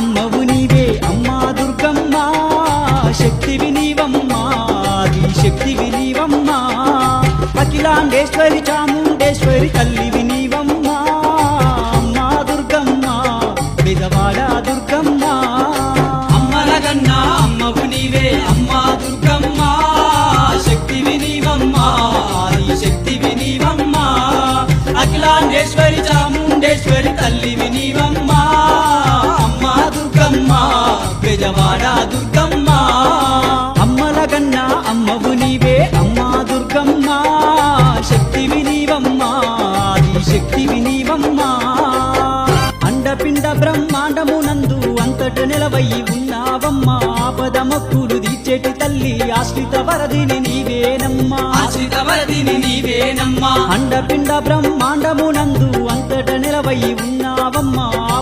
అమ్మవు నీవే అమ్మా దుర్గమ్మ. శక్తివి నీవమ్మా ఆది శక్తివి నీవమ్మా అఖిలాండేశ్వరి చాముండేశ్వరి తల్లివి నీవమ్మా అమ్మా దుర్గమ్మ విధవాడ దుర్గమ్మ. అమ్మలగన్నా అమ్మవు నీవే అమ్మా దుర్గమ్మ. శక్తివి నీవమ్మా ఆది శక్తివి నీవమ్మా అఖిలాండేశ్వరి చాముండేశ్వరి బెజవాడ దుర్గమ్మ. అమ్మలగన్న అమ్మవు నీవే అమ్మా దుర్గమ్మ. శక్తివి నీవమ్మా ఆది శక్తివి నీవమ్మా అండపిండ బ్రహ్మాండమునందు అంతట నిలవయి ఉన్నావమ్మా. ఆపదమక్కులు తీర్చేటి తల్లి ఆశ్రిత వరదిని నీవేనమ్మా. ఆశ్రిత వరదిని నీవేనమ్మా. అండపిండ బ్రహ్మాండమునందు అంతట నిలవయి ఉన్నావమ్మా.